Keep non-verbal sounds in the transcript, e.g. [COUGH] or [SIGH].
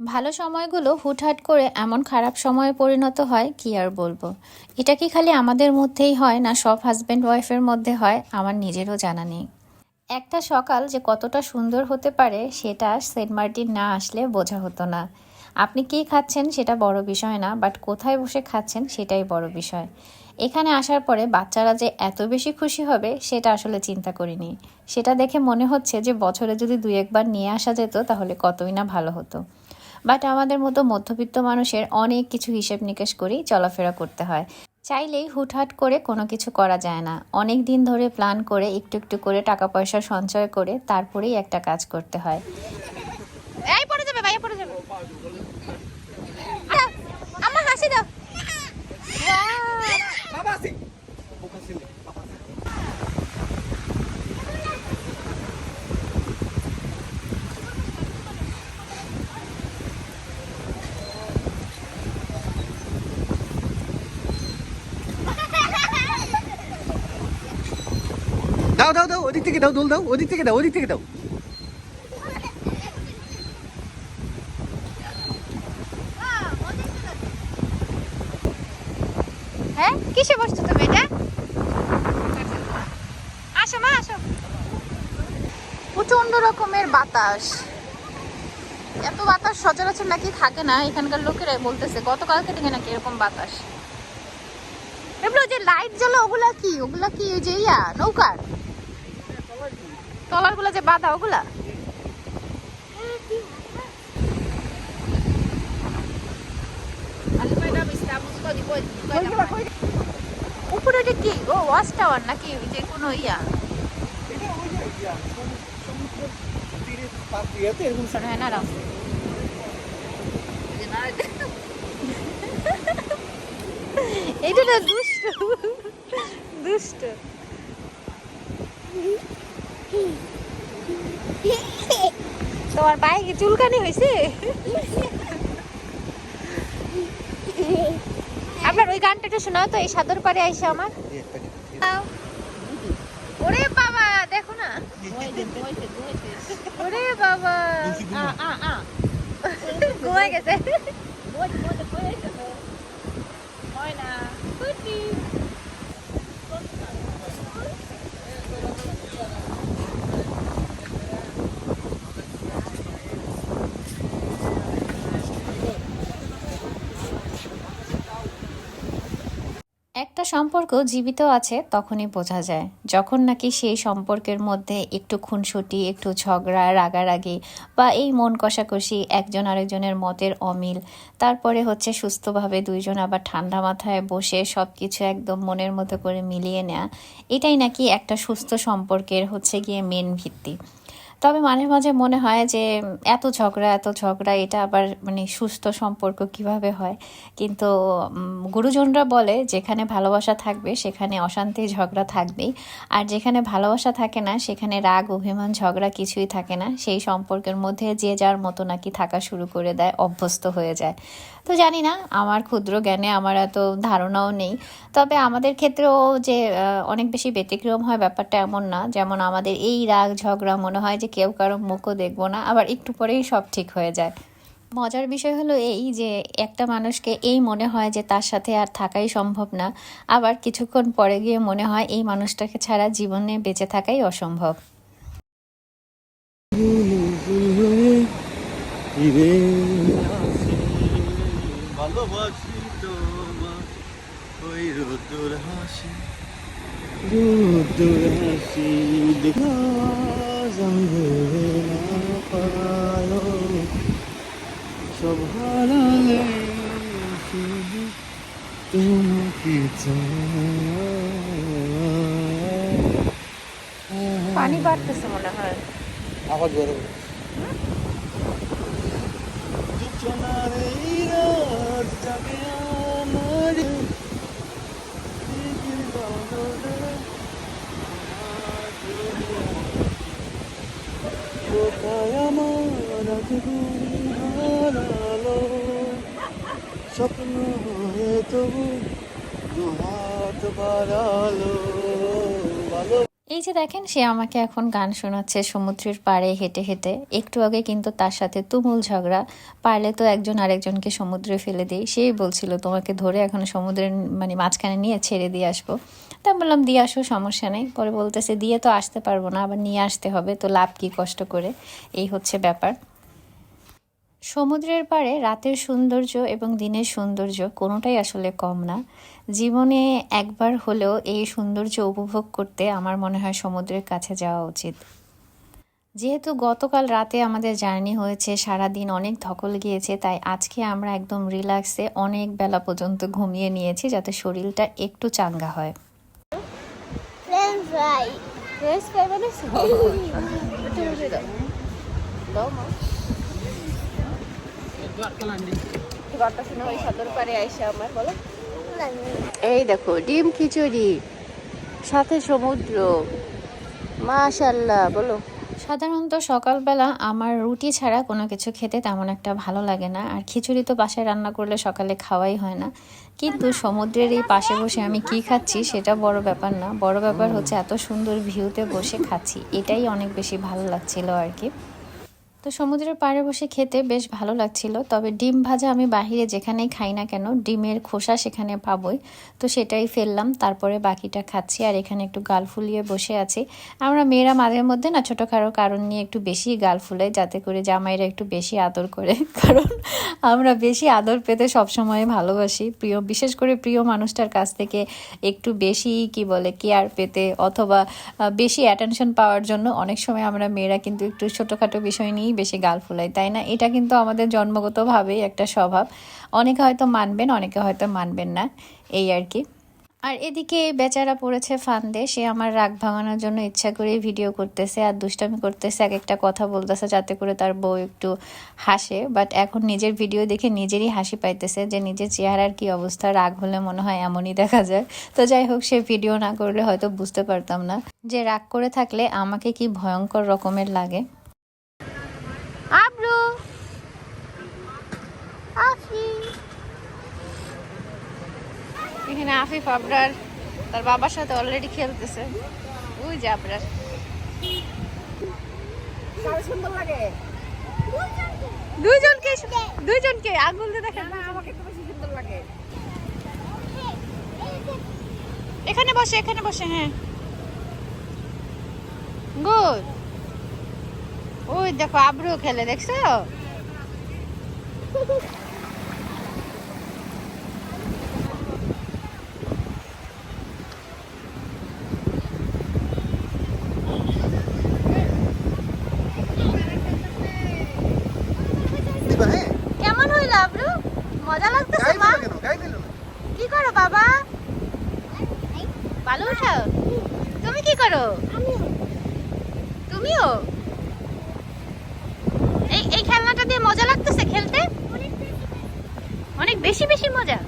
ভালো সময়গুলো হুটহাট করে এমন খারাপ সময়ে পরিণত হয়, কি আর বলব? এটা কি খালি আমাদের মধ্যেই হয় না সব হাজব্যান্ড ওয়াইফের মধ্যে হয়? আমার নিজেরও জানা নেই। একটা সকাল যে কতটা সুন্দর হতে পারে, সেটা সেন্ট মার্টিন না আসলে বোঝা হতো না। আপনি কি খাচ্ছেন সেটা বড় বিষয় না বাট কোথায় বসে খাচ্ছেন সেটাই বড় বিষয়। এখানে আসার পরে বাচ্চারা যে এত বেশি খুশি হবে, সেটা আসলে চিন্তা করিনি। সেটা দেখে মনে হচ্ছে যে বছরে যদি দুই একবার নিয়ে আসা যেত, তাহলে কতই না ভালো হতো। বাট আমাদের মতো মধ্যবিত্ত মানুষের অনেক কিছু হিসেব নিকেশ করেই চলাফেরা করতে হয়। চাইলেই হুটহাট করে কোনো কিছু করা যায় না। অনেক দিন ধরে প্ল্যান করে, একটু একটু করে টাকা পয়সা সঞ্চয় করে, তারপরেই একটা কাজ করতে হয়। পড়ে যাবে ভাইয়া পড়ে যাবে আচ্ছা, আমার হাসি দাও দাও দাও, ওদিক থেকে দাও, দোল দাও, ওদিক থেকে দাও, ওদিক থেকে দাও। হ্যাঁ কিসে তুমি আসো আসো। প্রচণ্ড রকমের বাতাস। এত বাতাস সচরাচর নাকি থাকে না, এখানকার লোকেরাই বলতেছে, গতকালকে থেকে নাকি এরকম বাতাস। এগুলো যে লাইট জ্বলে, ওগুলা কি? ওগুলা কি ওই যে ইয়া, নৌকার? তলার যে বাঁধা ওগুলা? উপরে এটা কি? ও ওয়াচ টাওয়ার নাকি ওই যে কোনো ইয়া হ্যাঁ না [LAUGHS] এইটা না দুষ্ট দুষ্ট। তোমার পায়ে কি চুলকানি হয়েছে? আপনার ওই গানটা একটু শোনাও তো এই সাদর পারে আইসা আমার। ওরে বাবা দেখো না। ওরে বাবা। ঘুমাই গেছে। ময়না কুটি একটা সম্পর্ক জীবিত আছে, তখনই বোঝা যায়। যখন নাকি সেই সম্পর্কের মধ্যে একটু খুনসুটি, একটু ঝগড়া, রাগারাগি বা এই মন কষাকষি একজন আরেকজনের মতের অমিল, তারপরে হচ্ছে সুস্থভাবে দুইজন আবার ঠান্ডা মাথায় বসে সব কিছু একদম মনের মতো করে মিলিয়ে নেওয়া এটাই নাকি একটা সুস্থ সম্পর্কের হচ্ছে গিয়ে মেন ভিত্তি। তবে মাঝে মাঝে মনে হয় যে এত ঝগড়া এত ঝগড়া, এটা আবার মানে সুস্থ সম্পর্ক কীভাবে হয়? কিন্তু গুরুজনরা বলে যেখানে ভালোবাসা থাকবে, সেখানে অশান্তি, ঝগড়া থাকবেই। আর যেখানে ভালোবাসা থাকে না, সেখানে রাগ, অভিমান, ঝগড়া কিছুই থাকে না। সেই সম্পর্কের মধ্যে যে যার মতো নাকি থাকা শুরু করে দেয়, অভ্যস্ত হয়ে যায়। তো জানি না, আমার ক্ষুদ্র জ্ঞানে আমার এত ধারণাও নেই। তবে আমাদের ক্ষেত্রেও যে অনেক বেশি ব্যতিক্রম হয় ব্যাপারটা এমন না। যেমন আমাদের এই রাগ ঝগড়া মনে হয় যে, কেউ কারও মুখও দেখব না, আবার একটু পরেই সব ঠিক হয়ে যায়। মজার বিষয় হলো এই যে, একটা মানুষকে এই মনে হয় যে, তার সাথে আর থাকাই সম্ভব না, আবার কিছুক্ষণ পরে গিয়ে মনে হয় এই মানুষটাকে ছাড়া জীবনে বেঁচে থাকাই অসম্ভব। ভালোবাসি তোমার ওই রোদ্দুর হাসি রোদ্দুর হাসি দেখা সব হারালে পানি বাড়তেছে মনে হয়। আবার জোরে বলো। সূচনার এই রাত জাগে আমার দিকের বাঁধনে কোথায় আমার আজ ঘুরি হারালো স্বপ্ন হয়ে তবু দু হাত বাড়ালো। এই যে দেখেন, সে আমাকে এখন গান শোনাচ্ছে সমুদ্রের পাড়ে হেঁটে হেঁটে। একটু আগে কিন্তু তার সাথে তুমুল ঝগড়া। পারলে তো একজন আরেকজনকে সমুদ্রে ফেলে দিই। সেই বলছিল, তোমাকে ধরে এখন সমুদ্রের মানে মাঝখানে নিয়ে ছেড়ে দিয়ে আসব। তা বললাম, দিয়ে আসো, সমস্যা নেই। পরে বলতেছে, দিয়ে তো আসতে পারব না, আবার নিয়ে আসতে হবে। তো লাভ কি কষ্ট করে? এই হচ্ছে ব্যাপার। সমুদ্রের পাড়ে রাতের সৌন্দর্য এবং দিনের সৌন্দর্য কোনোটাই আসলে কম না। জীবনে একবার হলেও এই সৌন্দর্য উপভোগ করতে আমার মনে হয় সমুদ্রের কাছে যাওয়া উচিত। যেহেতু গতকাল রাতে আমাদের জার্নি হয়েছে সারা দিন অনেক ধকল গিয়েছে তাই আজকে আমরা একদম রিল্যাক্সে অনেক বেলা পর্যন্ত ঘুমিয়ে নিয়েছি যাতে শরীরটা একটু চাঙ্গা হয়। [LAUGHS] এই দেখো, ডিম খিচুড়ি, সাথে সমুদ্র। মাশাল্লাহ, বলো। সাধারণত সকালবেলা আমার রুটি ছাড়া কোনো কিছু খেতে তেমন একটা ভালো লাগে না, আর খিচুড়ি তো বাসায় রান্না করলে সকালে খাওয়াই হয় না। কিন্তু সমুদ্রের এই পাশে বসে আমি কি খাচ্ছি সেটা বড় ব্যাপার না। বড় ব্যাপার হচ্ছে এত সুন্দর ভিউতে বসে খাচ্ছি, এটাই অনেক বেশি ভালো লাগছিল আর কি। তো সমুদ্রের পাড়ে বসে খেতে বেশ ভালো লাগছিল। তবে ডিম ভাজা আমি বাহিরে যেখানেই খাই না কেন, ডিমের খোসা সেখানে পাবই। তো সেটাই ফেললাম, তারপরে বাকিটা খাচ্ছি। আর এখানে একটু গাল ফুলিয়ে বসে আছি। আমরা মেয়েরা মাঝে মধ্যে না ছোটোখাটো কারণ নিয়ে একটু বেশি গাল ফুলাই, যাতে করে জামাইরা একটু বেশি আদর করে। [LAUGHS] কারণ আমরা বেশি আদর পেতে সবসময় ভালোবাসি। প্রিয়, বিশেষ করে প্রিয় মানুষটার কাছ থেকে একটু বেশি, কি বলে কেয়ার পেতে অথবা বেশি অ্যাটেনশন পাওয়ার জন্য অনেক সময় আমরা মেয়েরা কিন্তু একটু ছোটোখাটো বিষয় নিয়েই বেশি গাল ফুলাই তাই না? এটা কিন্তু আমাদের জন্মগতভাবেই একটা স্বভাব। অনেকে হয়তো মানবেন, অনেকে হয়তো মানবেন না, এই আর কি। আর এদিকে বেচারা পড়েছে ফান্দে, সে আমার রাগ ভাঙানোর জন্য ইচ্ছা করে ভিডিও করতেছে আর দুষ্টামি করতেছে, এক একটা কথা বলতেছে যাতে করে তার বউ একটু হাসে। বাট এখন নিজের ভিডিও দেখে নিজেরই হাসি পাইতেছে যে নিজের চেহারার কি অবস্থা, রাগ হলে মনে হয় এমনই দেখা যায়। তো যাই হোক, সে ভিডিও না করলে হয়তো বুঝতে পারতাম না যে রাগ করে থাকলে আমাকে কি ভয়ঙ্কর রকমের লাগে। এখানে আফিফ আবরার তার বাবার সাথে অলরেডি খেলতেছে। ওই যে আবরার। সুন্দর লাগে দুইজনকে দুইজনকে আঙুল দিয়ে দেখেন আমাকে তো বেশি সুন্দর লাগে। এখানে বসে এখানে বসে হ্যাঁ। গুড। ওই দেখো আব্রু খেলে দেখছ হ্যাঁ কেমন হইল আব্রু মজা লাগতেছে গাই মা দিল কেন গাই দিল কি করো বাবা বালু উঠাও তুমি কি করো। তুমিও? এই এই খেলনাটা দিয়ে মজা লাগতেছে খেলতে? অনেক বেশি বেশি মজা।